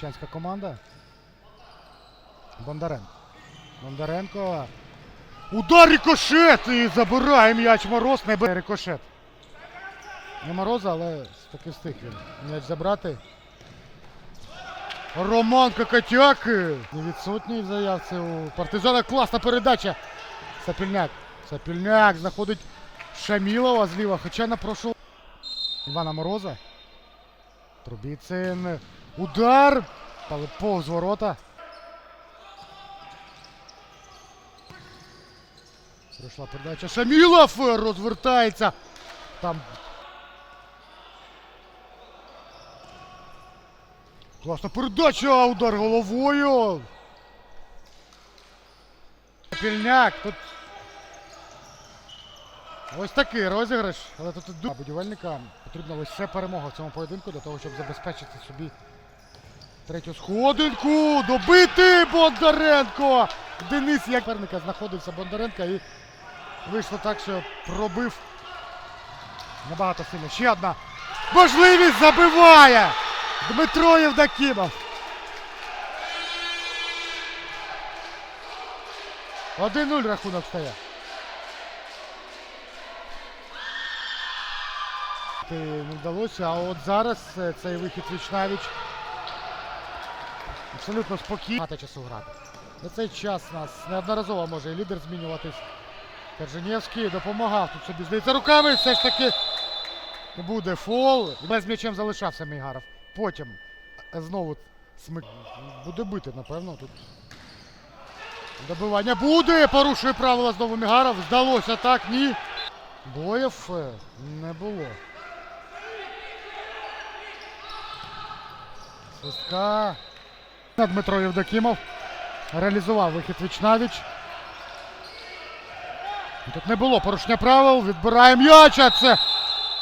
Лисичанська команда. Бондаренко. Бондаренко. Удар рикошет! І забирає м'яч Мороз. Не бере рикошет. Не Мороза, але таки встиг він м'яч забрати. Роман Кокотяк. Відсутній в заявці у партизана. Класна передача. Сапільняк. Сапільняк знаходить Шамілова зліва, хоча на прошлого Івана Мороза. Трубіцин. Удар. Але повз ворота. Прийшла передача. Шамілов розвертається. Там. Класна передача. Удар головою. Пільняк. Тут Ось такий розіграш, але тут ду- будівельника потрібна лише перемога в цьому поєдинку для того, щоб забезпечити собі третю сходинку. Добити Бондаренко! Денис як перника знаходився Бондаренко і вийшло так, що пробив набагато сильно. Ще одна можливість забиває Дмитро Євдокімов. Один-нуль рахунок стає. Не вдалося, а от зараз е, цей вихід віч навіч абсолютно спокійно. Мати часу грати. За цей час нас неодноразово може і лідер змінюватись. Корженєвський допомагав тут собі. Здається, руками все ж таки буде фол. Без м'ячем залишався Мігаров. Потім знову смик буде бити, напевно, тут. Добивання буде, порушує правила знову Мігаров. Здалося так, ні. Боїв е, не було. Свистка. Дмитро Євдокімов реалізував вихід віч-навіч. Тут не було порушення правил. Відбирає м'яч, а це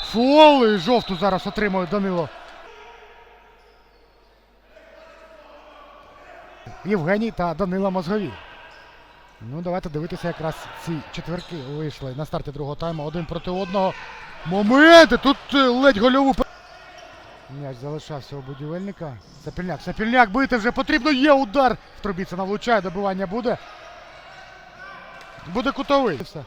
фол. І жовту зараз отримує Данило. Євгеній та Данила Мозгові. Ну, давайте дивитися, якраз ці четверки вийшли на старті другого тайму. Один проти одного. Моменти! Тут е, ледь гольову. М'яч залишався у будівельника. Сапільняк. Сапільняк бити вже потрібно. Є удар. В Трубіцина влучає, добивання буде. Буде кутовий. Все.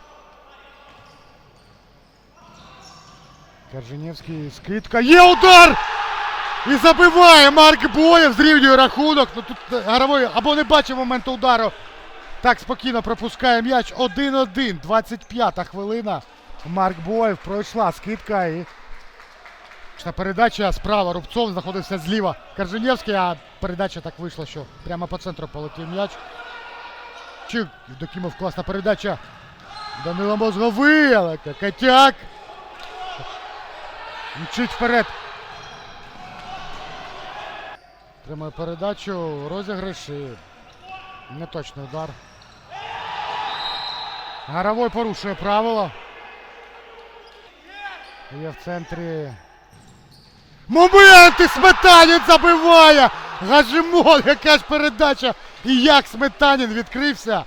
Корженєвський скидка. Є удар! І забиває Марк Боєв, зрівнює рахунок. Ну тут е, Горовой або не бачив моменту удару. Так спокійно пропускає м'яч. 1-1. 25-та хвилина. Марк Боєв пройшла скидка і Точна передача справа. Рубцов знаходився зліва. Корженєвський, а передача так вийшла, що прямо по центру полетів м'яч. Чик, Євдокімов, класна передача. Данило Мозговий, але Котяк. Мчить вперед. Тримає передачу, розіграш і неточний удар. Горовой порушує правила. Є в центрі. Моменти Сметанін забиває! Гажимон, яка ж передача! І як Сметанін відкрився!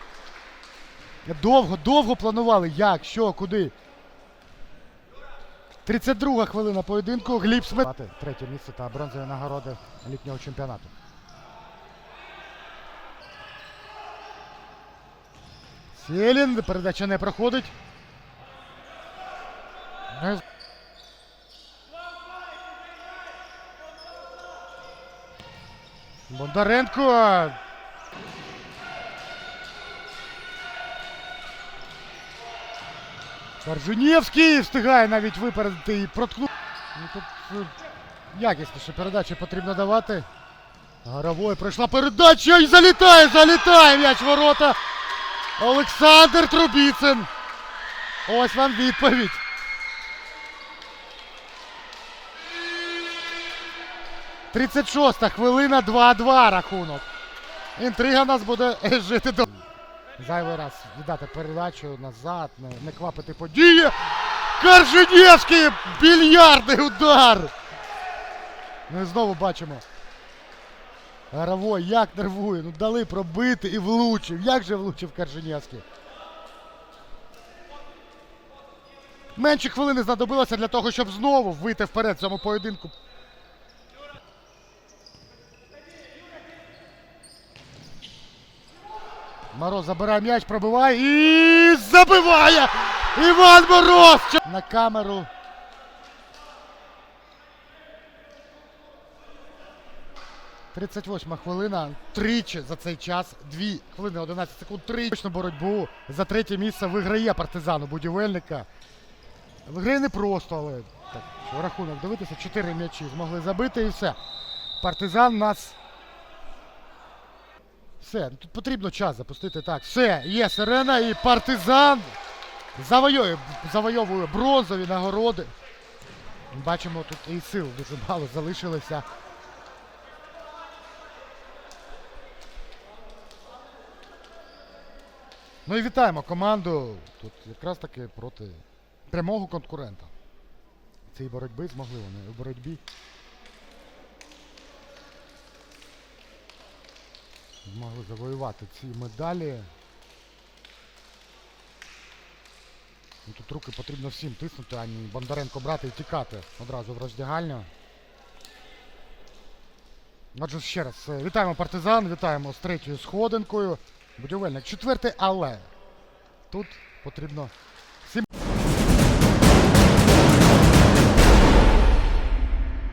Довго, довго планували. Як, що, куди? 32 хвилина поєдинку. Гліб Сметанін. Третє місце та бронзові нагороди літнього чемпіонату. Селін, передача не проходить. Бондаренко. Коржунєвський встигає навіть випередити і проткнути. Ну, тут е, якісніше передачі потрібно давати. Горовой пройшла передача і залітає, залітає м'яч ворота. Олександр Трубіцин. Ось вам відповідь. Тридцять шоста хвилина 2-2 рахунок. Інтрига нас буде жити до. Зайвий раз віддати передачу назад, не, не квапити події. Корженєвський більярдний удар. Ну і знову бачимо. Горовой як нервує. Ну дали пробити і влучив. Як же влучив Корженєвський? Менше хвилини знадобилося для того, щоб знову вийти вперед в цьому поєдинку. Мороз забирає м'яч, пробиває і забиває! Іван Мороз! На камеру. Тридцять восьма хвилина. Тричі за цей час. Дві хвилини 11 секунд. Три точно боротьбу за третє місце виграє партизан у будівельника. Виграє не просто, але так, рахунок дивитися. Чотири м'ячі змогли забити і все. Партизан нас. Все, ну, тут потрібно час запустити так. Все, є сирена і партизан завоює, завойовує бронзові нагороди. Бачимо, тут і сил дуже мало залишилося. Ну і вітаємо команду. Тут якраз таки проти прямого конкурента. Цієї боротьби змогли вони у боротьбі. Змогли завоювати ці медалі. Ну, Тут руки потрібно всім тиснути, а не Бондаренко брати і тікати одразу в роздягальню. Отже, ще раз е, вітаємо партизан, вітаємо з третьою сходинкою. Будівельник четвертий, але тут потрібно